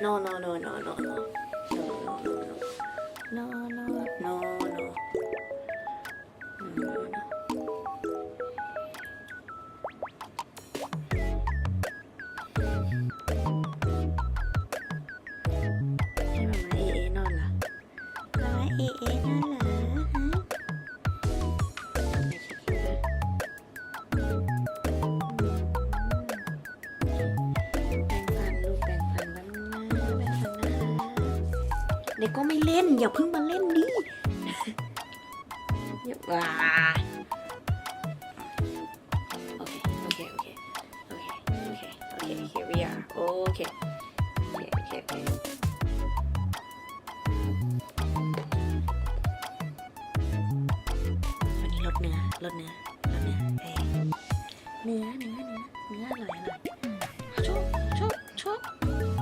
no no no no no no no no no no no no no ให้มาม่าเอ เด็กก็ไม่เล่น อย่าเพิ่งมาเล่นดิอย่าว้าโอเค โอเค โอเค โอเค โอเค โอเค here we are โอเคโอเคโอเคโอเควันนี้ลดเนื้อลดเนื้อลดเนื้อเอ้ยเนื้อเนื้อ